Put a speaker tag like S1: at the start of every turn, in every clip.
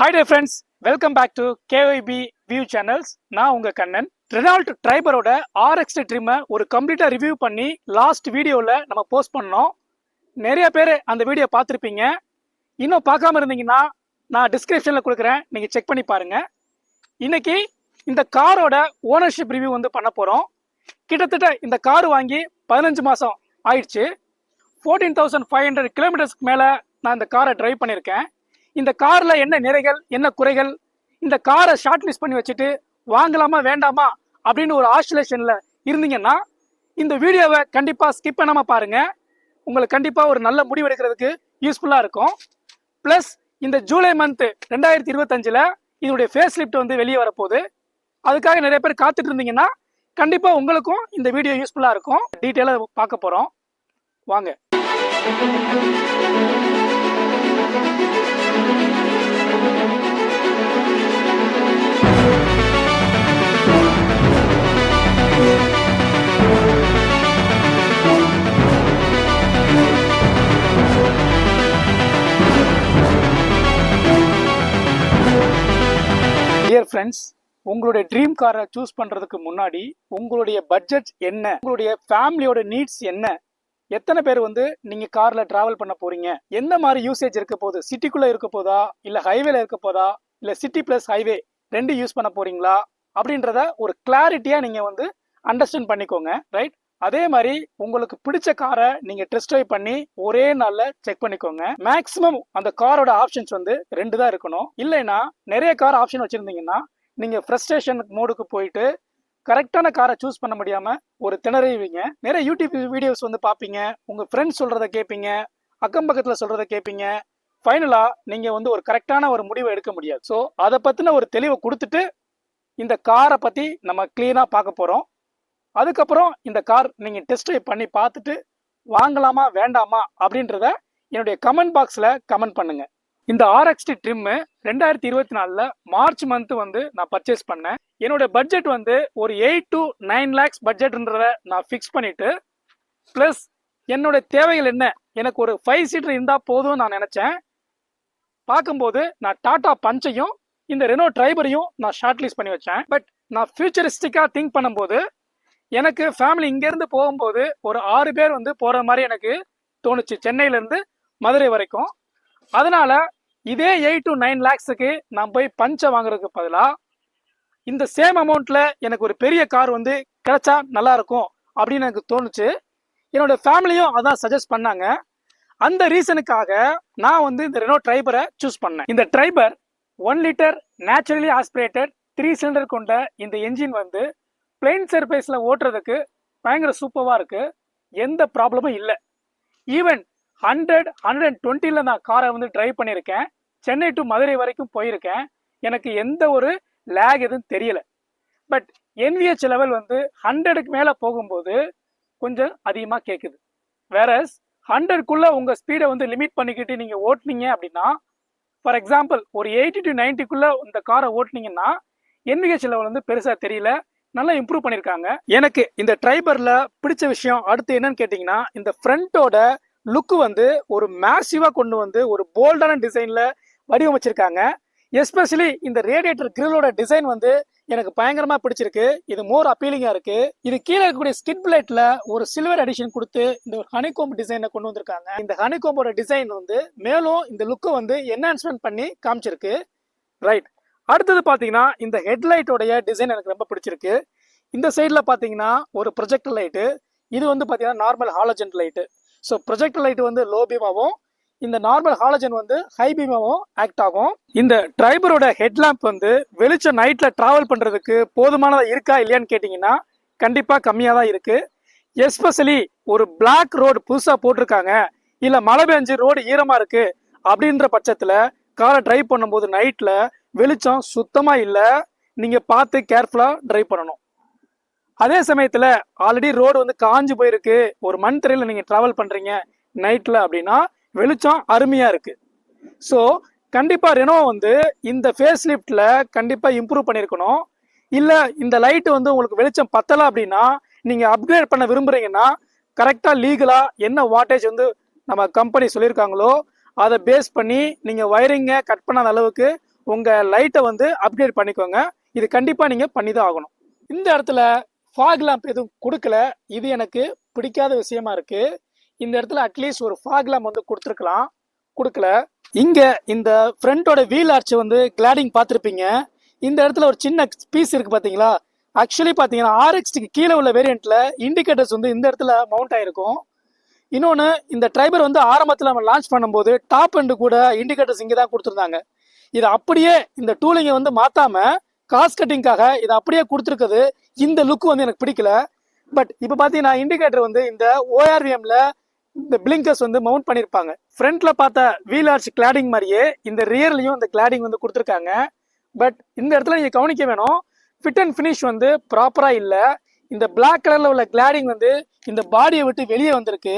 S1: Hi dear friends welcome back to KYP view channels நான் உங்கள் Kannan. Renault ட்ரைபரோட RX ட்ரிம்மை ஒரு கம்ப்ளீட்டாக ரிவ்யூ பண்ணி லாஸ்ட் வீடியோவில் நம்ம போஸ்ட் பண்ணோம். நிறைய பேர் அந்த வீடியோ பார்த்துருப்பீங்க. இன்னும் பார்க்காம இருந்தீங்கன்னா நான் டிஸ்கிரிப்ஷனில் கொடுக்குறேன். நீங்கள் செக் பண்ணி பாருங்கள் இன்றைக்கி இந்த காரோட ஓனர்ஷிப் ரிவ்யூ வந்து பண்ண போகிறோம் கிட்டத்தட்ட இந்த கார் வாங்கி பதினஞ்சு மாதம் ஆயிடுச்சு. ஃபோர்டீன் தௌசண்ட் ஃபைவ் ஹண்ட்ரட் கிலோமீட்டர்ஸ்க்கு மேலே நான் இந்த காரை ட்ரைவ் பண்ணியிருக்கேன். இந்த காரில் என்ன நிறைகள் என்ன குறைகள்? இந்த காரை ஷார்ட் லிஸ்ட் பண்ணி வச்சுட்டு வாங்கலாமா வேண்டாமா? அப்படின்னு ஒரு ஆஸ்டிலேஷனில் இருந்தீங்கன்னா இந்த வீடியோவை கண்டிப்பாக ஸ்கிப் பண்ணாமல் பாருங்கள் உங்களுக்கு கண்டிப்பாக ஒரு நல்ல முடிவு எடுக்கிறதுக்கு யூஸ்ஃபுல்லாக இருக்கும். ப்ளஸ் இந்த ஜூலை மந்த்து ரெண்டாயிரத்தி இருபத்தஞ்சில் இதனுடைய ஃபேஸ் லிஃப்ட் வந்து வெளியே வரப்போகுது. அதுக்காக நிறைய பேர் காத்துட்டு இருந்தீங்கன்னா கண்டிப்பாக உங்களுக்கும் இந்த வீடியோ யூஸ்ஃபுல்லாக இருக்கும். டீட்டெயிலாக பார்க்க போகிறோம் வாங்க. டியர் ஃப்ரெண்ட்ஸ் உங்களுடைய ட்ரீம் காரை சூஸ் பண்ணுறதுக்கு முன்னாடி உங்களுடைய பட்ஜெட் என்ன? உங்களுடைய ஃபேமிலியோட நீட்ஸ் என்ன? எத்தனை பேர் வந்து நீங்கள் காரில் ட்ராவல் பண்ண போகிறீங்க எந்த மாதிரி யூசேஜ் இருக்க போகுது? சிட்டிக்குள்ளே இருக்க போதா? இல்லை ஹைவேல இருக்க போதா? இல்லை சிட்டி ப்ளஸ் ஹைவே ரெண்டு யூஸ் பண்ண போகிறீங்களா அப்படின்றத ஒரு கிளாரிட்டியாக நீங்கள் வந்து அண்டர்ஸ்டாண்ட் பண்ணிக்கோங்க ரைட் அதே மாதிரி உங்களுக்கு பிடிச்ச காரை நீங்க டெஸ்ட் ட்ரைவ் பண்ணி ஒரே நாள்ல செக் பண்ணிக்கோங்க. மேக்ஸிமம் அந்த காரோட ஆப்ஷன்ஸ் வந்து ரெண்டு தான் இருக்கணும். இல்லைன்னா நிறைய கார் ஆப்ஷன் வச்சிருந்தீங்கன்னா நீங்க ஃப்ரஸ்ட்ரேஷன் மோடுக்கு போயிட்டு கரெக்டான காரை சூஸ் பண்ண முடியாம ஒரு திணறிவீங்க நிறைய யூடியூப் வீடியோஸ் வந்து பார்ப்பீங்க. உங்க ஃப்ரெண்ட்ஸ் சொல்றத கேட்பீங்க. அக்கம் பக்கத்துல சொல்றத கேட்பீங்க. ஃபைனலா நீங்க வந்து ஒரு கரெக்டான ஒரு முடிவை எடுக்க முடியாது. ஸோ அதை பத்தின ஒரு தெளிவை கொடுத்துட்டு இந்த காரை பத்தி நம்ம கிளீனா பார்க்க போறோம். அதுக்கப்புறம் இந்த கார் நீங்கள் டெஸ்ட் ட்ரைவ் பண்ணி பார்த்துட்டு வாங்கலாமா வேண்டாமா அப்படின்றத என்னுடைய கமெண்ட் பாக்ஸில் கமெண்ட் பண்ணுங்க. இந்த ஆர்எக்ஸ்டி ட்ரிம்மு ரெண்டாயிரத்தி இருபத்தி நாலில் மார்ச் மந்த் வந்து நான் பர்ச்சேஸ் பண்ணேன். என்னோட பட்ஜெட் வந்து ஒரு எயிட் டு நைன் லேக்ஸ் பட்ஜெட்ன்றத நான் ஃபிக்ஸ் பண்ணிட்டு ப்ளஸ் என்னோட தேவைகள் என்ன? எனக்கு ஒரு ஃபைவ் சீட்டர் இருந்தால் போதும் நான் நினச்சேன். பார்க்கும்போது நான் டாடா பஞ்சையும் இந்த ரெனோ ட்ரைபரையும் நான் ஷார்ட் லிஸ்ட் பண்ணி வச்சேன். பட் நான் ஃபியூச்சரிஸ்டிக்காக திங்க் பண்ணும்போது எனக்கு ஃபேமிலி இங்கேருந்து போகும்போது ஒரு ஆறு பேர் வந்து போகிற மாதிரி எனக்கு தோணுச்சு. சென்னையிலேருந்து மதுரை வரைக்கும். அதனால் இதே எயிட் டு நைன் லேக்ஸுக்கு நான் போய் பஞ்சை வாங்குறதுக்கு பதிலாக இந்த சேம் அமௌண்ட்டில் எனக்கு ஒரு பெரிய கார் வந்து கிடச்சா நல்லாயிருக்கும் அப்படின்னு எனக்கு தோணுச்சு. என்னோட ஃபேமிலியும் அதான் சஜஸ்ட் பண்ணாங்க. அந்த ரீசனுக்காக நான் வந்து இந்த ரெனோ ட்ரைபரை சூஸ் பண்ணேன். இந்த Triber one litre naturally aspirated three cylinder கொண்ட இந்த என்ஜின் வந்து பிளெயின் சர்ஃபேஸில் ஓட்டுறதுக்கு பயங்கர சூப்பராக இருக்கு. எந்த ப்ராப்ளமும் இல்லை. ஈவன் ஹண்ட்ரட் ஹண்ட்ரட் அண்ட் டுவெண்ட்டியில் நான் காரை வந்து ட்ரைவ் பண்ணியிருக்கேன். சென்னை டு மதுரை வரைக்கும் போயிருக்கேன். எனக்கு எந்த ஒரு லேக் எதுவும் தெரியலை. பட் என்விஹெச் லெவல் வந்து ஹண்ட்ரடுக்கு மேலே போகும்போது கொஞ்சம் அதிகமாக கேட்குது வேறஸ் ஹண்ட்ரட்குள்ளே உங்கள் ஸ்பீடை வந்து லிமிட் பண்ணிக்கிட்டு நீங்கள் ஓட்டுனீங்க அப்படின்னா ஃபார் எக்ஸாம்பிள் ஒரு எயிட்டி டு நைன்ட்டிக்குள்ளே இந்த காரை ஓட்டுனீங்கன்னா என்விஹெச் லெவல் வந்து பெருசாக தெரியல. நல்லா இம்ப்ரூவ் பண்ணியிருக்காங்க எனக்கு இந்த ட்ரைபரில் பிடிச்ச விஷயம் அடுத்து என்னன்னு கேட்டிங்கன்னா இந்த ஃப்ரண்ட்டோட லுக்கு வந்து ஒரு மேசிவாக கொண்டு வந்து ஒரு போல்டான டிசைனில் வடிவமைச்சிருக்காங்க. எஸ்பெஷலி இந்த ரேடியேட்டர் கிரிலோட டிசைன் வந்து எனக்கு பயங்கரமா பிடிச்சிருக்கு. இது மோர் அப்பீலிங்கா இருக்கு. இது கீழே இருக்கக்கூடிய ஸ்கிட் பிளேட்ல ஒரு சில்வர் அடிஷன் கொடுத்து இந்த ஒரு ஹனிகோம் டிசைனை கொண்டு வந்திருக்காங்க. இந்த ஹனிகோம்போட டிசைன் வந்து மேலும் இந்த லுக்கை வந்து என்ஹான்ஸ்மெண்ட் பண்ணி காமிச்சிருக்கு. ரைட் அடுத்தது பார்த்தீங்கன்னா இந்த ஹெட்லைட்டோடைய டிசைன் எனக்கு ரொம்ப பிடிச்சிருக்கு. இந்த சைடில் பார்த்தீங்கன்னா ஒரு ப்ரொஜெக்டர் லைட்டு இது வந்து பார்த்தீங்கன்னா normal halogen light so projector light வந்து லோ பீமாகவும் இந்த நார்மல் ஹாலஜன் வந்து ஹை பீமாகவும் ஆக்ட் ஆகும். இந்த டிரைவரோட ஹெட்லாம்ப் வந்து வெளிச்சம் நைட்டில் ட்ராவல் பண்ணுறதுக்கு போதுமானதாக இருக்கா இல்லையான்னு கேட்டிங்கன்னா கண்டிப்பாக கம்மியாக தான் இருக்குது எஸ்பெஷலி ஒரு பிளாக் ரோடு புதுசாக போட்டிருக்காங்க. இல்லை மழை பெஞ்சு ரோடு ஈரமாக இருக்குது அப்படின்ற பட்சத்தில் காரை டிரைவ் பண்ணும்போது நைட்டில் வெளிச்சம் சுத்தமா இல்ல. நீங்க பார்த்து கேர்ஃபுல்லா டிரைவ் பண்ணணும். அதே சமயத்துல ஆல்ரெடி ரோடு வந்து காஞ்சு போயிருக்கு. ஒரு மண் திரையில நீங்க டிராவல் பண்றீங்க நைட்ல அப்படின்னா வெளிச்சம் அருமையா இருக்கு. ஸோ கண்டிப்பாக ரெனோ வந்து இந்த ஃபேஸ் லிஃப்டில் கண்டிப்பாக இம்ப்ரூவ் பண்ணியிருக்கணும் இல்லை இந்த லைட்டு வந்து உங்களுக்கு வெளிச்சம் பத்தலை அப்படின்னா நீங்கள் அப்கிரேட் பண்ண விரும்புகிறீங்கன்னா கரெக்டாக லீகலாக என்ன வாட்டேஜ் வந்து நம்ம கம்பெனி சொல்லியிருக்காங்களோ அதை பேஸ் பண்ணி நீங்கள் வயரிங்கை கட் பண்ணாத அளவுக்கு உங்கள் லைட்டை வந்து அப்கிரேட் பண்ணிக்கோங்க. இது கண்டிப்பாக நீங்கள் பண்ணி தான் ஆகணும். இந்த இடத்துல ஃபாக் லேம்ப் எதுவும் கொடுக்கல. இது எனக்கு பிடிக்காத விஷயமா இருக்கு. இந்த இடத்துல அட்லீஸ்ட் ஒரு ஃபாக் லேம்ப் வந்து கொடுத்துருக்கலாம். கொடுக்கல. இங்க இந்த ஃப்ரண்டோட வீல் ஆர்ச் வந்து கிளாடிங் பார்த்துருப்பீங்க. இந்த இடத்துல ஒரு சின்ன பீஸ் இருக்கு பார்த்தீங்களா ஆக்சுவலி பார்த்தீங்கன்னா ஆர்எக்ஸ்டிக்கு கீழே உள்ள வேரியண்ட்ல இண்டிகேட்டர்ஸ் வந்து இந்த இடத்துல மவுண்ட் ஆயிருக்கும். இன்னொன்று இந்த ட்ரைபர் வந்து ஆரம்பத்தில் நம்ம லான்ச் பண்ணும்போது டாப் எண்டு கூட இண்டிகேட்டர்ஸ் இங்கே தான் கொடுத்துருந்தாங்க. இதை அப்படியே இந்த டூலிங்கை வந்து மாற்றாம காஸ்ட் கட்டிங்காக இதை அப்படியே கொடுத்துருக்குது. இந்த லுக் வந்து எனக்கு பிடிக்கல. பட் இப்போ பார்த்தீங்கன்னா இண்டிகேட்டர் வந்து இந்த ஓஆர்விஎம்ல இந்த பிளிங்கர்ஸ் வந்து மவுண்ட் பண்ணியிருப்பாங்க ஃப்ரண்ட்ல பார்த்த வீல் ஆர்ச் கிளாடிங் மாதிரியே இந்த ரியர்லையும் இந்த கிளாடிங் வந்து கொடுத்துருக்காங்க. பட் இந்த இடத்துல நீங்கள் கவனிக்க வேணும். ஃபிட் அண்ட் ஃபினிஷ் வந்து ப்ராப்பராக இல்லை. இந்த பிளாக் கலரில் உள்ள கிளாடிங் வந்து இந்த பாடியை விட்டு வெளியே வந்திருக்கு.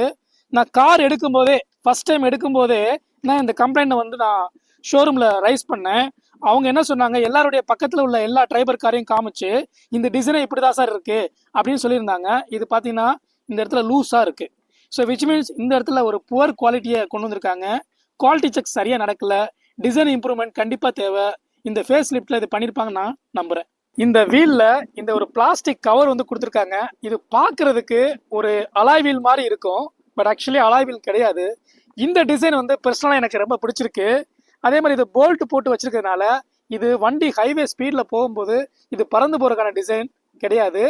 S1: நான் கார் எடுக்கும்போதே ஃபர்ஸ்ட் டைம் எடுக்கும்போதே நான் இந்த கம்ப்ளைண்ட்டை வந்து நான் ஷோரூமில் ரைஸ் பண்ணேன். அவங்க என்ன சொன்னாங்க? எல்லாருடைய பக்கத்தில் உள்ள எல்லா டிரைபர் காரையும் காமிச்சு இந்த டிசைனை இப்படி தான் சார் இருக்குது அப்படின்னு சொல்லியிருந்தாங்க. இது பார்த்தீங்கன்னா இந்த இடத்துல லூஸாக இருக்குது ஸோ விச் மீன்ஸ் இந்த இடத்துல ஒரு புவர் குவாலிட்டியை கொண்டு வந்திருக்காங்க. குவாலிட்டி செக் சரியாக நடக்கல. டிசைன் இம்ப்ரூவ்மெண்ட் கண்டிப்பாக தேவை. இந்த ஃபேஸ் லிஃப்டில் இது பண்ணியிருப்பாங்க நான் நம்புகிறேன் இந்த வீலில் இந்த ஒரு பிளாஸ்டிக் கவர் வந்து கொடுத்துருக்காங்க. இது பார்க்குறதுக்கு ஒரு அலாய் வீல் மாதிரி இருக்கும். பட் ஆக்சுவலி அலாய் வீல் கிடையாது. இந்த டிசைன் வந்து பர்சனலாக எனக்கு ரொம்ப பிடிச்சிருக்கு. அதே மாதிரி இது போல்ட் போட்டு வச்சிருக்கிறதுனால இது வண்டி ஹைவே ஸ்பீடில் போகும்போது இது பறந்து போகிறதுக்கான டிசைன் கிடையாது.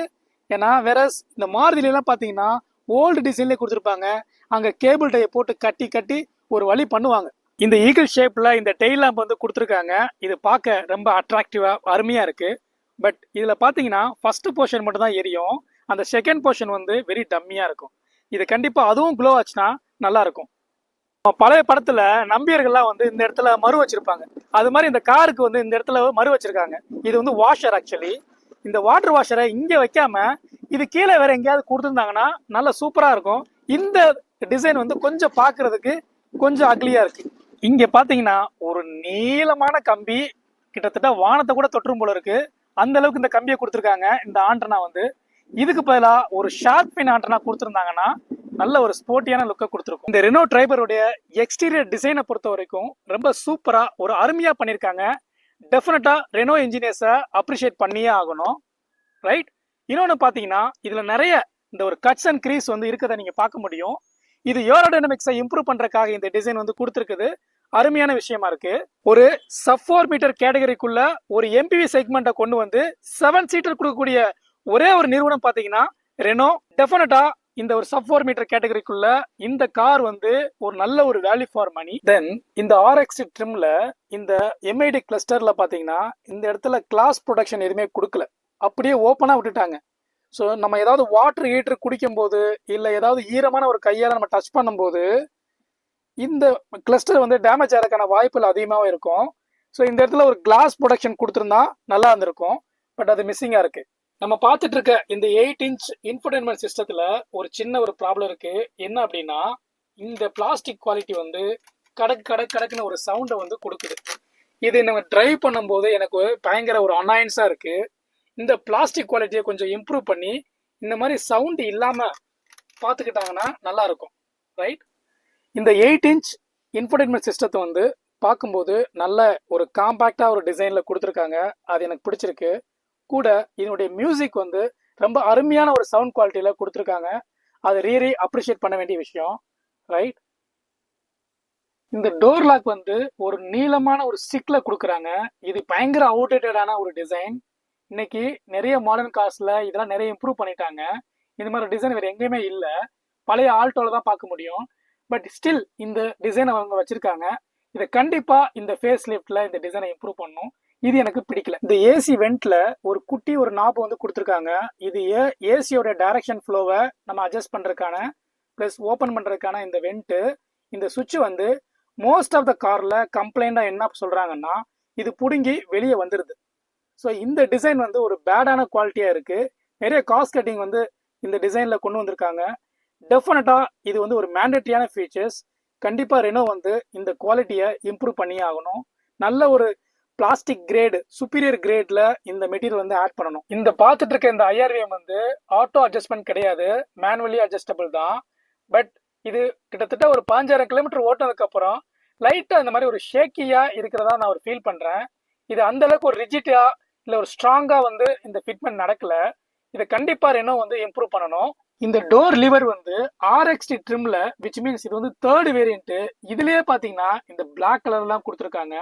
S1: ஏன்னா வேற இந்த மாறுதிலாம் பார்த்தீங்கன்னா ஓல்டு டிசைன்லேயே கொடுத்துருப்பாங்க. அங்கே கேபிள் டையை போட்டு கட்டி கட்டி ஒரு வழி பண்ணுவாங்க. இந்த ஈகிள் ஷேப்பில் இந்த டெய்ல் லேம்ப் வந்து கொடுத்துருக்காங்க. இது பார்க்க ரொம்ப அட்ராக்டிவாக அருமையாக இருக்குது பட் இதில் பார்த்தீங்கன்னா ஃபஸ்ட்டு போர்ஷன் மட்டும் தான் எரியும். அந்த செகண்ட் போர்ஷன் வந்து வெரி டம்மியாக இருக்கும். இது கண்டிப்பாக அதுவும் க்ளோ ஆச்சுன்னா நல்லாயிருக்கும் பழைய படத்துல நம்பியர்கள்லாம் வந்து இந்த இடத்துல மறு வச்சிருப்பாங்க. அது மாதிரி இந்த காருக்கு வந்து இந்த இடத்துல மறு வச்சிருக்காங்க. இது வந்து வாஷர் ஆக்சுவலி இந்த வாட்டர் வாஷரை இங்கே வைக்காம இது கீழே வேற எங்கேயாவது கொடுத்துருந்தாங்கன்னா நல்லா சூப்பராக இருக்கும். இந்த டிசைன் வந்து கொஞ்சம் பார்க்கறதுக்கு கொஞ்சம் அக்லியாக இருக்கு. இங்கே பார்த்தீங்கன்னா ஒரு நீளமான கம்பி. கிட்டத்தட்ட வானத்தை கூட தொற்றும் போல இருக்கு. அந்த அளவுக்கு இந்த கம்பியை கொடுத்துருக்காங்க. இந்த ஆண்டனா வந்து. இதுக்கு பதிலாக ஒரு ஷார்ப் பின் ஆண்டனா கொடுத்துருந்தாங்கன்னா நல்ல ஒரு ஸ்போர்ட்டியான லுக்கை கொடுத்துருக்கும். இந்த ரெனோ டிரைபருடைய எக்ஸ்டீரியர் டிசைனை பொறுத்த வரைக்கும் ரொம்ப சூப்பராக ஒரு அருமையாக பண்ணியிருக்காங்க. டெஃபினட்டாக ரெனோ இன்ஜினியர்ஸை அப்ரிஷியேட் பண்ணியே ஆகணும். ரைட் இன்னொன்று பார்த்தீங்கன்னா இதில் நிறைய இந்த ஒரு கட்ஸ் அண்ட் க்ரீஸ் வந்து இருக்கிறத நீங்கள் பார்க்க முடியும். இது ஏரோடைனமிக்ஸை இம்ப்ரூவ் பண்ணுறக்காக இந்த டிசைன் வந்து கொடுத்துருக்குது. அருமையான விஷயமா இருக்கு. ஒரு சப் ஃபோர் மீட்டர் கேட்டகரிக்குள்ள ஒரு எம்பிவி செக்மெண்ட்டை கொண்டு வந்து செவன் சீட்டர் கொடுக்கக்கூடிய ஒரே ஒரு நிறுவனம் பார்த்தீங்கன்னா ரெனோ டெஃபினட்டா இந்த ஒரு சப் ஃபோர் மீட்டர் கேட்டகரிக்குள்ள இந்த கார் வந்து ஒரு நல்ல ஒரு வேல்யூ ஃபார் மணி தென் இந்த ஆர்எக்ஸ் ட்ரிம்ல இந்த எம்ஐடி கிளஸ்டர்ல பாத்தீங்கன்னா இந்த இடத்துல கிளாஸ் ப்ரொடக்ஷன் எதுவுமே கொடுக்கல. அப்படியே ஓப்பனா விட்டுட்டாங்க. ஸோ நம்ம ஏதாவது வாட்டர் ஹீட்டர் குடிக்கும் போது இல்லை ஏதாவது ஈரமான ஒரு கையால் நம்ம டச் பண்ணும்போது இந்த கிளஸ்டர் வந்து டேமேஜ் ஆகிறதுக்கான வாய்ப்புகள் அதிகமாக இருக்கும். ஸோ இந்த இடத்துல ஒரு கிளாஸ் ப்ரொடக்ஷன் கொடுத்துருந்தா நல்லா இருந்திருக்கும். பட் அது மிஸ்ஸிங்காக இருக்குது நம்ம பார்த்துட்டு இருக்க இந்த எயிட் இன்ச் இன்ஃபர்டைன்மெண்ட் சிஸ்டத்தில் ஒரு சின்ன ஒரு ப்ராப்ளம் இருக்கு. என்ன அப்படின்னா இந்த பிளாஸ்டிக் குவாலிட்டி வந்து கடக் கடக் கடக்குன்னு ஒரு சவுண்டை வந்து கொடுக்குது. இது நம்ம டிரைவ் பண்ணும்போது எனக்கு பயங்கர ஒரு அனாயன்ஸாக இருக்கு. இந்த பிளாஸ்டிக் குவாலிட்டியை கொஞ்சம் இம்ப்ரூவ் பண்ணி இந்த மாதிரி சவுண்டு இல்லாமல் பார்த்துக்கிட்டாங்கன்னா நல்லா இருக்கும். ரைட் இந்த எயிட் இன்ச் இன்ஃபர்டைன்மெண்ட் சிஸ்டத்தை வந்து பார்க்கும்போது நல்ல ஒரு காம்பேக்டாக ஒரு டிசைனில் கொடுத்துருக்காங்க. அது எனக்கு பிடிச்சிருக்கு. கூட இதனுடைய மியூசிக் வந்து ரொம்ப அருமையான ஒரு சவுண்ட் குவாலிட்டியில் கொடுத்துருக்காங்க. அதை ரியலி அப்ரிஷியேட் பண்ண வேண்டிய விஷயம் ரைட் இந்த டோர் லாக் வந்து ஒரு நீளமான ஒரு ஸ்டிக்ல கொடுக்குறாங்க. இது பயங்கர அவுடேட்டடான ஒரு டிசைன் இன்னைக்கு நிறைய மாடர்ன் கார்ஸ்ல இதெல்லாம் நிறைய இம்ப்ரூவ் பண்ணிட்டாங்க. இந்த மாதிரி டிசைன் வேறு எங்கேயுமே இல்லை. பழைய ஆல்டோவில் தான் பார்க்க முடியும். பட் ஸ்டில் இந்த டிசைனை அவங்க வச்சுருக்காங்க. இதை கண்டிப்பாக இந்த ஃபேஸ் லிஃப்டில் இந்த டிசைனை இம்ப்ரூவ் பண்ணும். இது எனக்கு பிடிக்கல. இந்த ஏசி வெண்ட்ல ஒரு குட்டி ஒரு நாப் வந்து கொடுத்துருக்காங்க. இது ஏ ஏசியோட டைரக்ஷன் ஃப்ளோவை நம்ம அட்ஜஸ்ட் பண்றதுக்கான ப்ளஸ் ஓப்பன் பண்றதுக்கான இந்த வெண்ட்டு இந்த சுவிட்ச் வந்து மோஸ்ட் ஆஃப் த கார்ல கம்ப்ளைண்டா என்ன சொல்றாங்கன்னா இது புடுங்கி வெளியே வந்துருது. ஸோ இந்த டிசைன் வந்து ஒரு பேடான குவாலிட்டியா இருக்கு. நிறைய காஸ்ட் கட்டிங் வந்து இந்த டிசைன்ல கொண்டு வந்திருக்காங்க. டெஃபினட்டா இது வந்து ஒரு மேண்டட்ரியான ஃபீச்சர்ஸ் கண்டிப்பா ரெனோ வந்து இந்த குவாலிட்டியை இம்ப்ரூவ் பண்ணியே ஆகணும். நல்ல ஒரு பிளாஸ்டிக் கிரேடு சுப்பீரியர் கிரேட்ல இந்த மெட்டீரியல் வந்து ஆட் பண்ணணும். இந்த பார்த்துட்டு இருக்க இந்த ஐஆர்விஎம் வந்து ஆட்டோ அட்ஜஸ்ட்மெண்ட் கிடையாது. மேனுவலி அட்ஜஸ்டபிள் தான். பட் இது கிட்டத்தட்ட ஒரு பாஞ்சாயிரம் கிலோமீட்டர் ஓட்டினதுக்கு அப்புறம் லைட்டா இந்த மாதிரி ஒரு ஷேக்கியா இருக்கிறதா நான் ஒரு ஃபீல் பண்றேன். இது அந்த அளவுக்கு ஒரு ரிஜிட்டா இல்லை ஒரு ஸ்ட்ராங்கா வந்து இந்த ஃபிட்மெண்ட் நடக்கல. இதை கண்டிப்பாக ரெனோ வந்து இம்ப்ரூவ் பண்ணணும். இந்த டோர் லிவர் வந்து ஆர்எக்ஸ்டி ட்ரிம்ல விச் மீன்ஸ் இது வந்து தேர்ட் வேரியன்ட் இதுலயே பாத்தீங்கன்னா இந்த பிளாக் கலர்லாம் கொடுத்துருக்காங்க.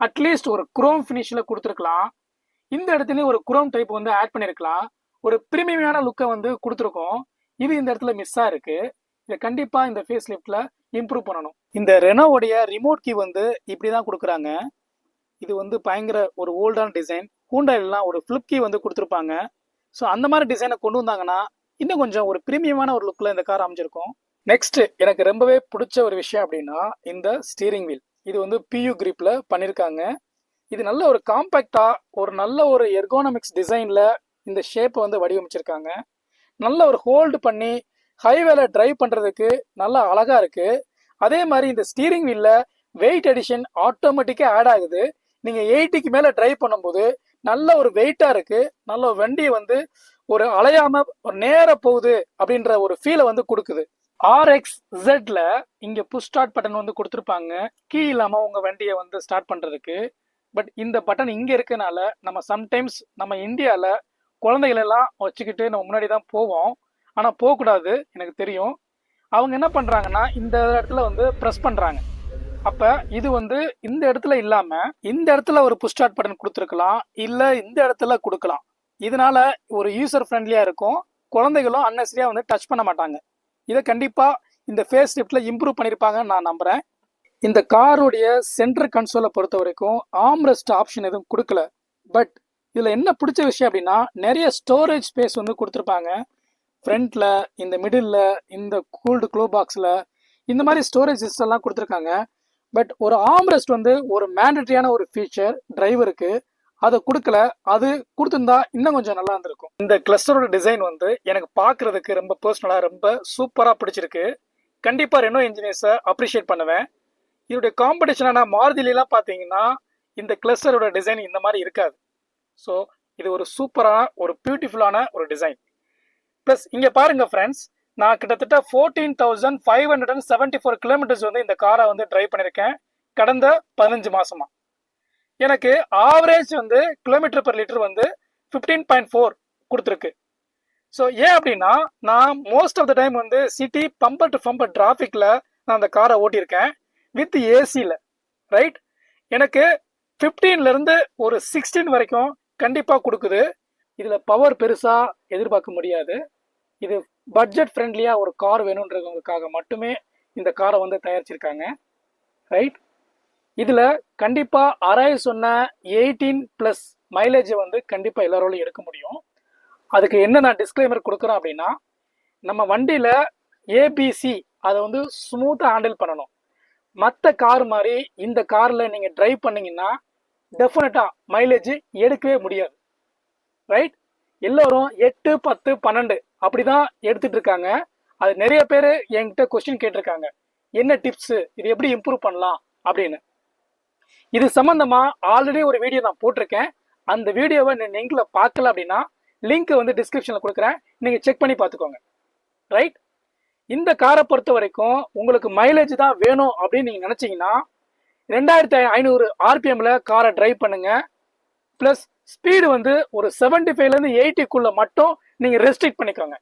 S1: அட்லீஸ்ட் ஒரு குரோம் ஃபினிஷில் கொடுத்துருக்கலாம். இந்த இடத்துல ஒரு குரோம் டைப் வந்து ஆட் பண்ணியிருக்கலாம் ஒரு பிரீமியமான லுக்கை வந்து கொடுத்துருக்கோம். இது இந்த இடத்துல மிஸ்ஸாக இருக்கு. இதை கண்டிப்பாக இந்த ஃபேஸ் லிஃப்டில் இம்ப்ரூவ் பண்ணணும். இந்த ரெனோவுடைய ரிமோட் கீ வந்து இப்படி தான் கொடுக்குறாங்க. இது வந்து பயங்கர ஒரு ஓல்டான டிசைன் ஹூண்டாயிலாம் ஒரு ஃப்ளிப் கீ வந்து கொடுத்துருப்பாங்க. ஸோ அந்த மாதிரி டிசைனை கொண்டு வந்தாங்கன்னா இன்னும் கொஞ்சம் ஒரு பிரீமியமான ஒரு லுக்கில் இந்த கார் அமைஞ்சிருக்கும். நெக்ஸ்ட் எனக்கு ரொம்பவே பிடிச்ச ஒரு விஷயம் அப்படின்னா இந்த ஸ்டீரிங் வீல் இது வந்து பியூ கிரிப்பில் பண்ணியிருக்காங்க இது நல்ல ஒரு காம்பேக்டாக ஒரு நல்ல ஒரு எர்கோனமிக்ஸ் டிசைனில் இந்த ஷேப்பை வந்து வடிவமைச்சிருக்காங்க. நல்ல ஒரு ஹோல்டு பண்ணி ஹைவேல டிரைவ் பண்ணுறதுக்கு நல்லா அழகாக இருக்குது அதே மாதிரி இந்த ஸ்டீரிங் வீலில் வெயிட் அடிஷன் ஆட்டோமேட்டிக்காக ஆட் ஆகுது. நீங்கள் எயிட்டிக்கு மேலே டிரைவ் பண்ணும்போது நல்ல ஒரு வெயிட்டாக இருக்குது நல்ல வண்டியை வந்து ஒரு அலையாமல் ஒரு நேராக போகுது அப்படின்ற ஒரு ஃபீலை வந்து கொடுக்குது. ஆர்எக்ஸ் ஜெட்ல இங்க புஷ் ஸ்டார்ட் பட்டன் வந்து கொடுத்துருப்பாங்க. கீ இல்லாம உங்க வண்டியை வந்து ஸ்டார்ட் பண்றதுக்கு. பட் இந்த பட்டன் இங்க இருக்கனால நம்ம சம்டைம்ஸ் நம்ம இந்தியால குழந்தைகள் எல்லாம் வச்சுக்கிட்டு நம்ம முன்னாடி தான் போவோம். ஆனா போகக்கூடாது எனக்கு தெரியும். அவங்க என்ன பண்றாங்கன்னா இந்த இடத்துல வந்து ப்ரெஸ் பண்றாங்க. அப்ப இது வந்து இந்த இடத்துல இல்லாம இந்த இடத்துல ஒரு புஷ் ஸ்டார்ட் பட்டன் கொடுத்துருக்கலாம் இல்ல இந்த இடத்துல கொடுக்கலாம். இதனால ஒரு யூசர் ஃப்ரெண்ட்லியா இருக்கும். குழந்தைகளும் அன்னெசரியா வந்து டச் பண்ண மாட்டாங்க. இதை கண்டிப்பாக இந்த ஃபேஸ் லிஃப்டில் இம்ப்ரூவ் பண்ணியிருப்பாங்கன்னு நான் நம்புகிறேன் இந்த காருடைய சென்டர் கன்சோலை பொறுத்த வரைக்கும் ஆம்ரெஸ்ட் ஆப்ஷன் எதுவும் கொடுக்கல. பட் இதில் என்ன பிடிச்ச விஷயம் அப்படின்னா நிறைய ஸ்டோரேஜ் ஸ்பேஸ் வந்து கொடுத்துருப்பாங்க. ஃப்ரண்ட்டில் இந்த மிடில் இந்த கூல்டு க்ளோ பாக்ஸில் இந்த மாதிரி ஸ்டோரேஜ் சிஸ்டம்லாம் கொடுத்துருக்காங்க. பட் ஒரு ஆம்ரெஸ்ட் வந்து ஒரு மேண்டட்ரியான ஒரு ஃபீச்சர் டிரைவருக்கு அதை கொடுக்கல அது கொடுத்துருந்தா இன்னும் கொஞ்சம் நல்லா இருந்திருக்கும். இந்த கிளஸ்டரோட டிசைன் வந்து எனக்கு பார்க்கறதுக்கு ரொம்ப பர்சனலாக ரொம்ப சூப்பராக பிடிச்சிருக்கு. கண்டிப்பாக ரெனோ இன்ஜினியர்ஸை அப்ரிஷியேட் பண்ணுவேன். இதோடைய காம்படிஷனான மாறுதிலாம் பார்த்தீங்கன்னா இந்த கிளஸ்டரோட டிசைன் இந்த மாதிரி இருக்காது. ஸோ இது ஒரு சூப்பரான ஒரு பியூட்டிஃபுல்லான ஒரு டிசைன் ப்ளஸ் இங்கே பாருங்க ஃப்ரெண்ட்ஸ் நான் கிட்டத்தட்ட fourteen thousand five hundred and seventy four kilometres வந்து இந்த காரை வந்து ட்ரைவ் பண்ணியிருக்கேன் கடந்த பதினஞ்சு மாசமா. எனக்கு ஆவரேஜ் வந்து கிலோமீட்டர் பர் லிட்டர் வந்து ஃபிஃப்டீன் பாயிண்ட் ஃபோர் கொடுத்துருக்கு. ஸோ ஏன் அப்படின்னா நான் மோஸ்ட் ஆஃப் த டைம் வந்து சிட்டி பம்பர் டு பம்பர் டிராஃபிக்கில் நான் அந்த காரை ஓட்டியிருக்கேன். வித் ஏசியில் ரைட் எனக்கு ஃபிஃப்டீன்லேருந்து ஒரு சிக்ஸ்டீன் வரைக்கும் கண்டிப்பாக கொடுக்குது. இதில் பவர் பெருசாக எதிர்பார்க்க முடியாது. இது பட்ஜெட் ஃப்ரெண்ட்லியாக ஒரு கார் வேணுன்றவங்களுக்காக மட்டுமே இந்த காரை வந்து தயாரிச்சிருக்காங்க. ரைட் இதில் கண்டிப்பாக ஆராய சொன்ன எயிட்டீன் ப்ளஸ் மைலேஜை வந்து கண்டிப்பாக எல்லாராலையும் எடுக்க முடியும். அதுக்கு என்ன நான் டிஸ்க்ளைமர் கொடுக்குறேன் அப்படின்னா நம்ம வண்டியில் ஏபிசி அதை வந்து ஸ்மூத்தாக ஹேண்டில் பண்ணணும். மற்ற கார் மாதிரி இந்த காரில் நீங்கள் ட்ரைவ் பண்ணிங்கன்னா டெஃபினட்டாக மைலேஜ் எடுக்கவே முடியாது. ரைட் எல்லோரும் எட்டு பத்து பன்னெண்டு அப்படிதான் எடுத்துகிட்டு இருக்காங்க. அது நிறைய பேர் என்கிட்ட கொஸ்டின் கேட்டிருக்காங்க. என்ன டிப்ஸு இது எப்படி இம்ப்ரூவ் பண்ணலாம்? அப்படின்னு. இது சம்பந்தமா ஆல்ரெடி ஒரு வீடியோ நான் போட்டிருக்கேன். அந்த வீடியோவை நீங்கள பார்க்கல அப்படின்னா லிங்க் வந்து டிஸ்கிரிப்ஷன்ல கொடுக்குறேன். நீங்க செக் பண்ணி பார்த்துக்கோங்க. ரைட் இந்த காரை பொறுத்த வரைக்கும் உங்களுக்கு மைலேஜ் தான் வேணும் அப்படின்னு நீங்க நினைச்சீங்கன்னா ரெண்டாயிரத்தி ஐநூறு ஆர்பிஎம்ல காரை டிரைவ் பண்ணுங்க. ப்ளஸ் ஸ்பீடு வந்து ஒரு செவன்டி ஃபைவ்லேருந்து எயிட்டிக்குள்ள மட்டும் நீங்க ரெஸ்ட்ரிக்ட் பண்ணிக்கோங்க.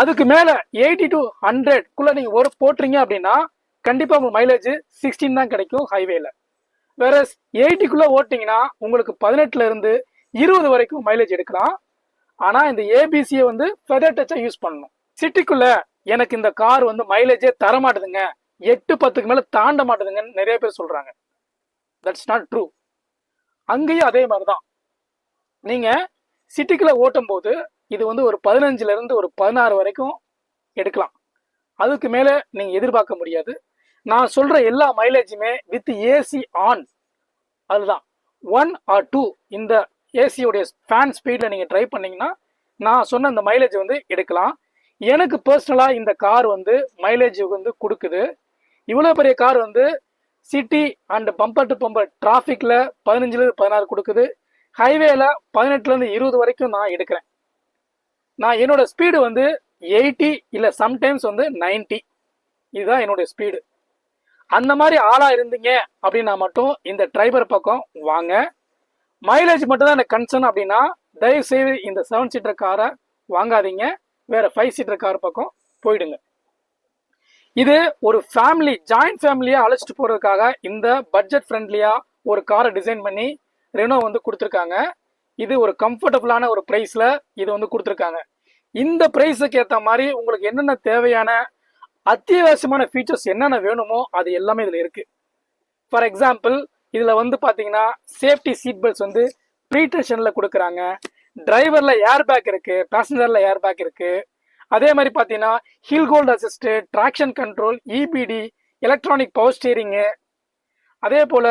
S1: அதுக்கு மேல எயிட்டி டு ஹண்ட்ரட்குள்ளே நீங்க ஒரு போட்டுறீங்க அப்படின்னா கண்டிப்பாக உங்களுக்கு மைலேஜ் சிக்ஸ்டீன் தான் கிடைக்கும் ஹைவேல வேற எயிட்டிக்குள்ள ஓட்டிங்கன்னா உங்களுக்கு பதினெட்டுல இருந்து இருபது வரைக்கும் மைலேஜ் எடுக்கலாம். ஆனா இந்த ஏபிசியை வந்து ஃபெதர் டச்சா யூஸ் பண்ணணும். சிட்டிக்குள்ள எனக்கு இந்த கார் வந்து மைலேஜே தர மாட்டேதுங்க எட்டு பத்துக்கு மேல தாண்ட மாட்டுதுங்கன்னு நிறைய பேர் சொல்றாங்க. தட்ஸ் நாட் ட்ரூ அங்கேயும் அதே மாதிரி தான் நீங்க சிட்டிக்குள்ள ஓட்டும் போது இது வந்து ஒரு பதினஞ்சுல இருந்து ஒரு பதினாறு வரைக்கும் எடுக்கலாம். அதுக்கு மேலே நீங்கள் எதிர்பார்க்க முடியாது. நான் சொல்ற எல்லா மைலேஜுமே வித் ஏசி ஆன் அதுதான். ஒன் ஆர் டூ இந்த ஏசியோடைய ஃபேன் ஸ்பீடில் நீங்கள் ட்ரை பண்ணீங்கன்னா நான் சொன்ன இந்த மைலேஜ் வந்து எடுக்கலாம். எனக்கு பர்சனலாக இந்த கார் வந்து மைலேஜ் வந்து கொடுக்குது. இவ்வளோ பெரிய கார் வந்து city and bumper to bumper டிராஃபிக்கில் பதினஞ்சுலேருந்து பதினாறு கொடுக்குது. ஹைவேல பதினெட்டுலேருந்து இருபது வரைக்கும் நான் எடுக்கிறேன். நான் என்னோட ஸ்பீடு வந்து எயிட்டி இல்லை சம்டைம்ஸ் வந்து 90 இதுதான் என்னுடைய ஸ்பீடு அந்த மாதிரி ஆளா இருந்தீங்க அப்படின்னா மட்டும் இந்த டிரைவர் பக்கம் வாங்க. மைலேஜ் மட்டும் தான் எனக்கு கன்சர்ன் அப்படின்னா தயவு செய்து இந்த செவன் சீட்டர் காரை வாங்காதீங்க. வேற ஃபைவ் சீட்டர் கார் பக்கம் போயிடுங்க. இது ஒரு ஃபேமிலி ஜாயிண்ட் ஃபேமிலியா அழைச்சிட்டு போறதுக்காக இந்த பட்ஜெட் ஃப்ரெண்ட்லியா ஒரு காரை டிசைன் பண்ணி ரெனோ வந்து கொடுத்துருக்காங்க. இது ஒரு கம்ஃபர்டபுளான ஒரு ப்ரைஸில் இது வந்து கொடுத்துருக்காங்க. இந்த ப்ரைஸுக்கு ஏற்ற மாதிரி உங்களுக்கு என்னென்ன தேவையான அத்தியாவசியமான ஃபீச்சர்ஸ் என்னென்ன வேணுமோ அது எல்லாமே இதில் இருக்குது ஃபார் எக்ஸாம்பிள் இதில் வந்து பார்த்தீங்கன்னா சேஃப்டி சீட் பெல்ட்ஸ் வந்து ப்ரீடென்ஷனில் கொடுக்குறாங்க. டிரைவரில் ஏர் பேக் இருக்குது பேசஞ்சரில் ஏர் பேக் இருக்குது அதே மாதிரி பார்த்தீங்கன்னா hill hold assist traction control EBD electronic power steering அதே போல்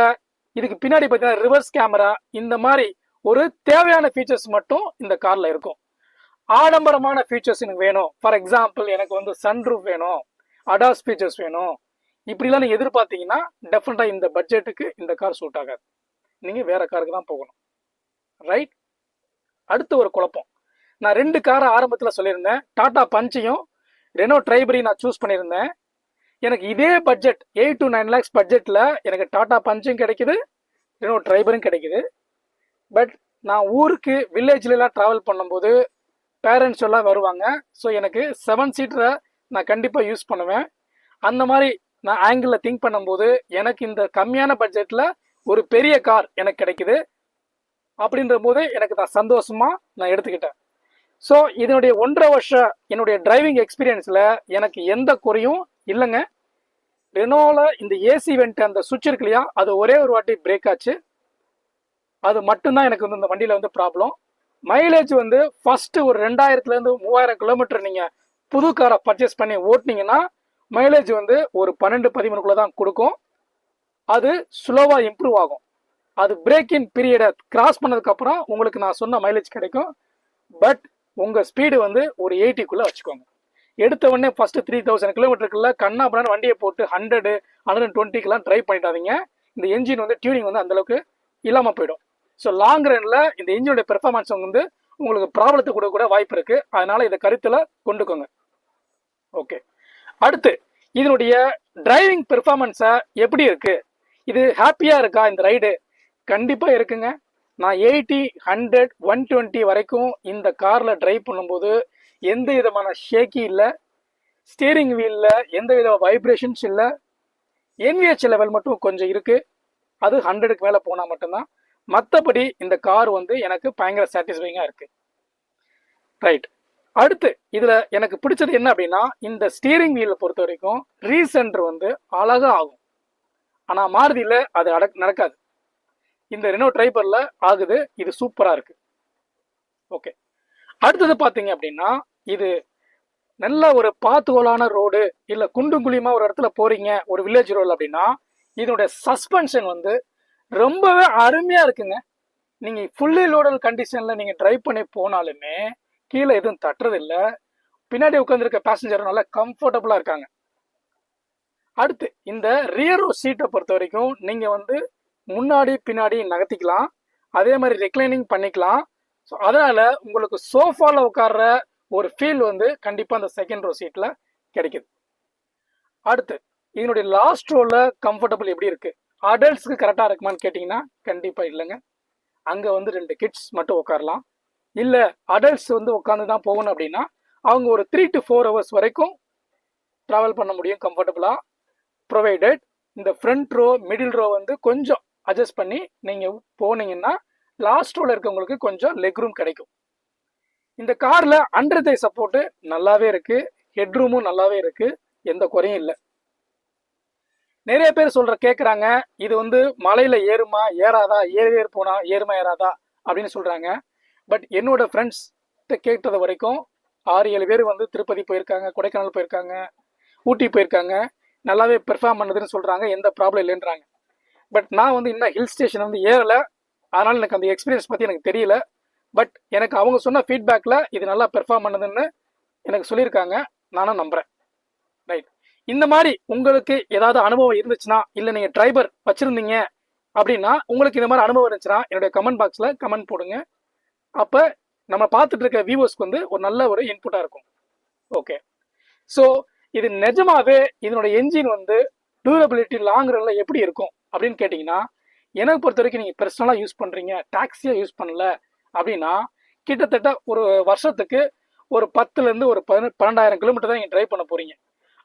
S1: இதுக்கு பின்னாடி பார்த்தீங்கன்னா ரிவர்ஸ் கேமரா இந்த மாதிரி ஒரு தேவையான ஃபீச்சர்ஸ் மட்டும் இந்த காரில் இருக்கும். ஆடம்பரமான ஃபீச்சர்ஸ் எனக்கு வேணும். ஃபார் எக்ஸாம்பிள் எனக்கு வந்து சன்ரூஃப் வேணும். அடாஸ் ஃபீச்சர்ஸ் வேணும். இப்படிலாம் நீங்கள் எதிர்பார்த்தீங்கன்னா டெஃபினட்டாக இந்த பட்ஜெட்டுக்கு இந்த கார் சூட் ஆகாது. நீங்கள் வேற காருக்கு தான் போகணும். ரைட் அடுத்து ஒரு குழப்பம். நான் ரெண்டு காரை ஆரம்பத்தில் சொல்லியிருந்தேன். டாடா பஞ்சையும் ரெனோ ட்ரைபரையும் நான் சூஸ் பண்ணியிருந்தேன். எனக்கு இதே budget eight to nine lakhs பட்ஜெட்டில் எனக்கு டாடா பஞ்சும் கிடைக்குது ரெனோ ட்ரைபரும் கிடைக்குது. பட் நான் ஊருக்கு வில்லேஜ்லலாம் ட்ராவல் பண்ணும்போது பேரண்ட்ஸ் எல்லாம் வருவாங்க. ஸோ எனக்கு செவன் சீட்டரை நான் கண்டிப்பாக யூஸ் பண்ணுவேன். அந்த மாதிரி நான் ஆங்கிளில் திங்க் பண்ணும்போது எனக்கு இந்த கம்மியான பட்ஜெட்டில் ஒரு பெரிய கார் எனக்கு கிடைக்குது. அப்படின்ற போது எனக்கு நான் சந்தோஷமா நான் எடுத்துக்கிட்டேன். ஸோ இதனுடைய ஒன்றரை வருஷம் என்னுடைய டிரைவிங் எக்ஸ்பீரியன்ஸில் எனக்கு எந்த குறையும் இல்லைங்க. ரெனோவில் இந்த ஏசி வெண்ட் அந்த சுவிட்ச் இருக்கு இல்லையா அது ஒரே ஒரு வாட்டி பிரேக் ஆச்சு. அது மட்டும்தான் எனக்கு வந்து இந்த வண்டியில் வந்து ப்ராப்ளம் மைலேஜ் வந்து ஃபஸ்ட்டு ஒரு ரெண்டாயிரத்துலேருந்து மூவாயிரம் கிலோமீட்டர் நீங்கள் புது காரை பர்ச்சேஸ் பண்ணி ஓட்டினீங்கன்னா மைலேஜ் வந்து ஒரு பன்னெண்டு பதிமூணுக்குள்ளே தான் கொடுக்கும். அது ஸ்லோவாக இம்ப்ரூவ் ஆகும். அது பிரேக்கின் பீரியடை கிராஸ் பண்ணதுக்கப்புறம் உங்களுக்கு நான் சொன்ன மைலேஜ் கிடைக்கும். பட் உங்கள் ஸ்பீடு வந்து ஒரு எயிட்டிக்குள்ளே வச்சுக்கோங்க. எடுத்த உடனே ஃபஸ்ட்டு த்ரீ தௌசண்ட் கிலோமீட்டருக்குள்ள கண்ணா பிரான் வண்டியை போட்டு ஹண்ட்ரடு ஹண்ட்ரட் டுவெண்ட்டிக்கெலாம் ட்ரை பண்ணிட்டாதீங்க இந்த என்ஜின் வந்து டியூனிங் வந்து அந்தளவுக்கு இல்லாமல் போயிடும். ஸோ லாங் ரன்னில் இந்த இன்ஜினுடைய பெர்ஃபார்மன்ஸ் வந்து உங்களுக்கு ப்ராப்ளத்தை கூட கூட வாய்ப்பு இருக்குது அதனால் இதை கருத்தில் கொண்டுக்கோங்க. ஓகே அடுத்து இதனுடைய டிரைவிங் பெர்ஃபார்மன்ஸை எப்படி இருக்கு? இது ஹாப்பியா இருக்கா இந்த ரைடு கண்டிப்பா இருக்குங்க. நான் எயிட்டி ஹண்ட்ரட் ஒன் டுவெண்ட்டி வரைக்கும் இந்த காரில் டிரைவ் பண்ணும்போது எந்த விதமான ஷேக்கி இல்லை ஸ்டீரிங் வீலில் எந்த வித வைப்ரேஷன்ஸ் இல்லை என்விஹெச் லெவல் மட்டும் கொஞ்சம் இருக்கு. அது ஹண்ட்ரடுக்கு மேலே போனால் மட்டும்தான். மற்றபடி இந்த கார் வந்து எனக்கு பயங்கர சாட்டிஸ்ஃபைங்காக இருக்குது ரைட் அடுத்து இதில் எனக்கு பிடிச்சது என்ன அப்படின்னா இந்த ஸ்டீரிங் வீலை பொறுத்த வரைக்கும் ரீசென்டர் வந்து அழகா ஆகும். ஆனால் மாருதியில் அது அடக் நடக்காது. இந்த ரெனோ ட்ரைபரில் ஆகுது இது சூப்பராக இருக்கு. ஓகே அடுத்தது பார்த்தீங்க அப்படின்னா இது நல்ல ஒரு பாத்துகோலான ரோடு இல்லை குண்டும் குழியுமா ஒரு இடத்துல போறீங்க ஒரு வில்லேஜ் ரோடு அப்படின்னா இதனுடைய சஸ்பென்ஷன் வந்து ரொம்பவே அருமையா இருக்குங்க. நீங்க ஃபுல்லி லோடல் கண்டிஷன்ல நீங்க டிரைவ் பண்ணி போனாலுமே கீழே எதுவும் தட்டுறதில்ல. பின்னாடி உட்காந்துருக்க பேசஞ்சர் நல்லா கம்ஃபர்டபுளாக இருக்காங்க. அடுத்து இந்த ரியர் சீட்டை பொறுத்த வரைக்கும் நீங்கள் வந்து முன்னாடி பின்னாடி நகர்த்திக்கலாம். அதே மாதிரி ரெக்ளைனிங் பண்ணிக்கலாம். ஸோ அதனால் உங்களுக்கு சோஃபாவில் உட்கார்ற ஒரு ஃபீல் வந்து கண்டிப்பாக அந்த செகண்ட் ரோ சீட்டில் கிடைக்குது. அடுத்து இதனுடைய லாஸ்ட் ரோவில் கம்ஃபர்டபுள் எப்படி இருக்குது அடல்ட்ஸ்க்கு கரெக்டாக இருக்குமான்னு கேட்டிங்கன்னா கண்டிப்பாக இல்லைங்க. அங்கே வந்து ரெண்டு கிட்ஸ் மட்டும் உட்காரலாம். இல்லை அடல்ட்ஸ் வந்து உட்காந்து தான் போகணும் அப்படின்னா அவங்க ஒரு த்ரீ டு ஃபோர் ஹவர்ஸ் வரைக்கும் ட்ராவல் பண்ண முடியும் கம்ஃபர்டபுளாக ப்ரொவைடட் இந்த ஃப்ரண்ட் ரோ மிடில் ரோ வந்து கொஞ்சம் அட்ஜஸ்ட் பண்ணி நீங்கள் போனீங்கன்னா லாஸ்ட் ரோவில் இருக்கவங்களுக்கு கொஞ்சம் லெக் ரூம் கிடைக்கும். இந்த காரில் அண்டர் தை சப்போர்ட்டு நல்லாவே இருக்குது ஹெட் ரூமும் நல்லாவே இருக்குது எந்த குறையும் இல்லை. நிறைய பேர் சொல்கிற கேட்குறாங்க இது வந்து மலையில் ஏறுமா ஏறாதா ஏறு ஏறு போனா ஏறுமா ஏறாதா அப்படின்னு சொல்கிறாங்க பட் என்னோட ஃப்ரெண்ட்ஸ்கிட்ட கேட்டது வரைக்கும் ஆறு ஏழு பேர் வந்து திருப்பதி போயிருக்காங்க கொடைக்கானல் போயிருக்காங்க ஊட்டி போயிருக்காங்க. நல்லாவே பெர்ஃபார்ம் பண்ணுதுன்னு சொல்கிறாங்க எந்த ப்ராப்ளம் இல்லைன்றாங்க. பட் நான் வந்து இன்னும் ஹில் ஸ்டேஷன் வந்து ஏறலை. அதனால் எனக்கு அந்த எக்ஸ்பீரியன்ஸ் பற்றி எனக்கு தெரியல. பட் எனக்கு அவங்க சொன்ன ஃபீட்பேக்கில் இது நல்லா பெர்ஃபார்ம் பண்ணுதுன்னு எனக்கு சொல்லியிருக்காங்க. நானும் நம்புகிறேன் ரைட் இந்த மாதிரி உங்களுக்கு ஏதாவது அனுபவம் இருந்துச்சுன்னா இல்லை நீங்கள் டிரைவர் வச்சுருந்தீங்க அப்படின்னா உங்களுக்கு இந்த மாதிரி அனுபவம் இருந்துச்சுன்னா என்னுடைய கமெண்ட் பாக்ஸில் கமெண்ட் போடுங்க. அப்போ நம்ம பார்த்துட்டு இருக்க வியூவர்ஸ்க்கு வந்து ஒரு நல்ல ஒரு இன்புட்டாக இருக்கும். ஓகே ஸோ இது நிஜமாவே இதனுடைய என்ஜின் வந்து டூரபிலிட்டி லாங் ரன்ல எப்படி இருக்கும் அப்படின்னு கேட்டிங்கன்னா எனக்கு பொறுத்த வரைக்கும் நீங்கள் பர்சனலாக யூஸ் பண்ணுறீங்க டாக்ஸியாக யூஸ் பண்ணல அப்படின்னா கிட்டத்தட்ட ஒரு வருஷத்துக்கு ஒரு பத்துலேருந்து ஒரு பதின பன்னெண்டாயிரம் கிலோமீட்டர் தான் நீங்கள் ட்ரைவ் பண்ண போகிறீங்க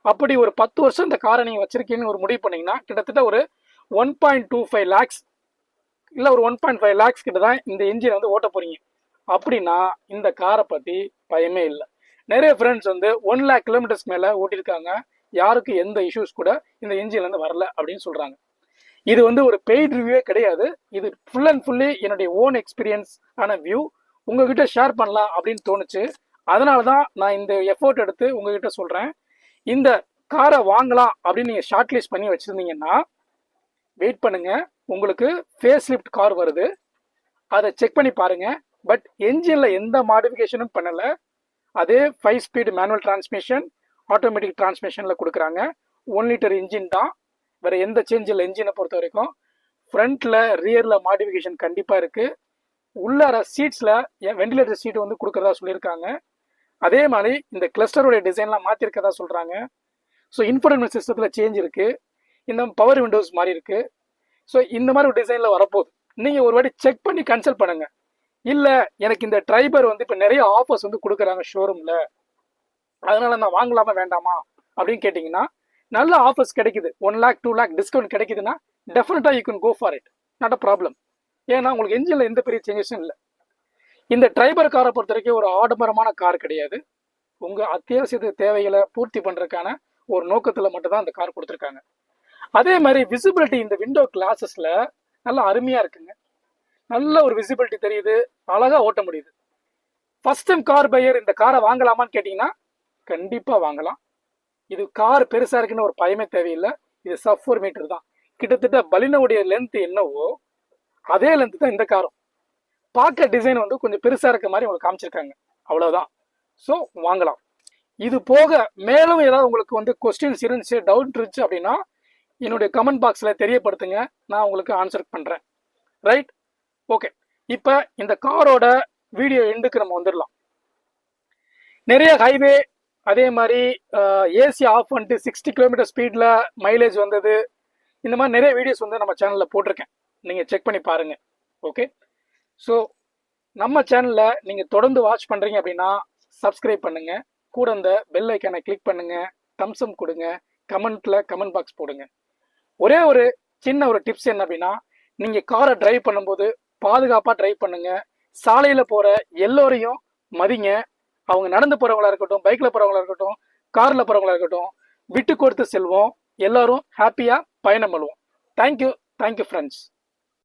S1: அப்படி ஒரு பத்து வருஷம் இந்த காரை நீங்கள் வச்சுருக்கீங்கன்னு ஒரு முடிவு பண்ணிங்கன்னா கிட்டத்தட்ட ஒரு one point two five lakhs இல்லை ஒரு ஒன் பாயிண்ட் ஃபைவ் லேக்ஸ் கிட்ட தான் இந்த இன்ஜினை வந்து ஓட்ட போகிறீங்க அப்படின்னா இந்த காரை பற்றி பயமே இல்லை. நிறைய ஃப்ரெண்ட்ஸ் வந்து ஒன் லேக் கிலோமீட்டர்ஸ் மேலே ஓட்டியிருக்காங்க. யாருக்கு எந்த இஷ்யூஸ் கூட இந்த இன்ஜின்லேருந்து வரல அப்படின்னு சொல்கிறாங்க இது வந்து ஒரு பெய்ட் ரிவ்யூவே கிடையாது. இது ஃபுல் அண்ட் ஃபுல்லி என்னுடைய ஓன் எக்ஸ்பீரியன்ஸ் ஆன வியூ உங்ககிட்ட ஷேர் பண்ணலாம் அப்படின்னு தோணுச்சு. அதனால தான் நான் இந்த எஃபோர்ட் எடுத்து உங்ககிட்ட சொல்கிறேன் இந்த காரை வாங்கலாம் அப்படின்னு நீங்கள் ஷார்ட் லிஸ்ட் பண்ணி வச்சுருந்தீங்கன்னா வெயிட் பண்ணுங்கள் உங்களுக்கு ஃபேஸ் லிஃப்ட் கார் வருது. அதை செக் பண்ணி பாருங்கள் பட் என்ஜினில் எந்த மாடிஃபிகேஷனும் பண்ணலை. அதே five speed manual transmission automatic டிரான்ஸ்மிஷனில் கொடுக்குறாங்க. ஒன் லிட்டர் இன்ஜின் தான். வேறு எந்த சேஞ்ச் இல்லை என்ஜினை பொறுத்த வரைக்கும் ஃப்ரண்ட்டில் ரியரில் மாடிஃபிகேஷன் கண்டிப்பாக இருக்குது உள்ளார சீட்ஸில் வெண்டிலேட்டர் சீட் வந்து கொடுக்குறதா சொல்லியிருக்காங்க. அதே மாதிரி இந்த கிளஸ்டருடைய டிசைன்லாம் மாற்றிருக்கதா சொல்கிறாங்க ஸோ இன்ஃபர்டைன்மெண்ட் சிஸ்டத்தில் சேஞ்ச் இருக்குது இந்த பவர் விண்டோஸ் மாதிரி இருக்குது ஸோ இந்த மாதிரி ஒரு டிசைனில் வரப்போகுது. நீங்கள் ஒரு வாட்டி செக் பண்ணி கன்சல்ட் பண்ணுங்கள் இல்லை எனக்கு இந்த ட்ரைபர் வந்து இப்போ நிறைய ஆஃபர்ஸ் வந்து கொடுக்குறாங்க ஷோரூமில் அதனால நான் வாங்கலாமா வேண்டாமா? அப்படின்னு கேட்டிங்கன்னா நல்ல ஆஃபர்ஸ் கிடைக்குது. One lakh two lakh discount கிடைக்குதுன்னா டெஃபினட்டாக you can go for it not a problem ஏன்னா உங்களுக்கு என்ஜினில் எந்த பெரிய சேஞ்சஸும் இல்லை. இந்த ட்ரைபர் காரை பொறுத்த வரைக்கும் ஒரு ஆடம்பரமான கார் கிடையாது. உங்கள் அத்தியாவசிய தேவைகளை பூர்த்தி பண்ணுறதுக்கான ஒரு நோக்கத்தில் மட்டும்தான் அந்த கார் கொடுத்துருக்காங்க. அதே மாதிரி விசிபிலிட்டி இந்த விண்டோ கிளாஸஸில் நல்லா அருமையாக இருக்குங்க. நல்ல ஒரு விசிபிலிட்டி தெரியுது. அழகாக ஓட்ட முடியுது. ஃபஸ்ட் டைம் கார் பையர் இந்த காரை வாங்கலாமான்னு கேட்டிங்கன்னா கண்டிப்பாக வாங்கலாம். இது கார் பெருசாக இருக்குன்னு ஒரு பயமே தேவையில்லை. இது சப் ஃபோர் மீட்டர் தான். கிட்டத்தட்ட பலினோடைய லென்த் என்னவோ அதே லென்த் தான் இந்த காரும் பார்க்க டிசைன் வந்து கொஞ்சம் பெருசாக இருக்க மாதிரி உங்களுக்கு காமிச்சிருக்காங்க. அவ்வளோதான் ஸோ வாங்கலாம். இது போக மேலும் ஏதாவது உங்களுக்கு வந்து கொஸ்டின்ஸ் இருந்துச்சு டவுட் இருந்துச்சு அப்படின்னா என்னுடைய கமெண்ட் பாக்ஸில் தெரியப்படுத்துங்க. நான் உங்களுக்கு ஆன்சர் பண்ணுறேன் ரைட் ஓகே இப்போ இந்த காரோட வீடியோ எண்டுக்கு நம்ம வந்துடலாம் நிறைய ஹைவே அதே மாதிரி ஏசி ஆஃப் பண்ணிட்டு சிக்ஸ்டி கிலோமீட்டர் ஸ்பீடில் மைலேஜ் வந்தது. இந்த மாதிரி நிறைய வீடியோஸ் வந்து நம்ம சேனலில் போட்டிருக்கேன். நீங்கள் செக் பண்ணி பாருங்கள் ஓகே ஸோ நம்ம சேனலில் நீங்கள் தொடர்ந்து வாட்ச் பண்ணுறீங்க அப்படின்னா சப்ஸ்கிரைப் பண்ணுங்கள் கூட இந்த பெல் ஐக்கானை கிளிக் பண்ணுங்கள் தம்சம் கொடுங்க. கமெண்ட்டில் கமெண்ட் பாக்ஸ் போடுங்க. ஒரே ஒரு சின்ன ஒரு டிப்ஸ் என்ன அப்படின்னா நீங்கள் காரை டிரைவ் பண்ணும்போது பாதுகாப்பாக ட்ரை பண்ணுங்க. சாலையில் போகிற எல்லோரையும் மதிங்க. அவங்க நடந்து போகிறவங்களா இருக்கட்டும் பைக்கில் போகிறவங்களா இருக்கட்டும் காரில் போகிறவங்களா இருக்கட்டும் விட்டு கொடுத்து செல்வோம். எல்லாரும் ஹாப்பியாக பயணம் பண்ணுவோம் தேங்க்யூ தேங்க்யூ ஃப்ரெண்ட்ஸ்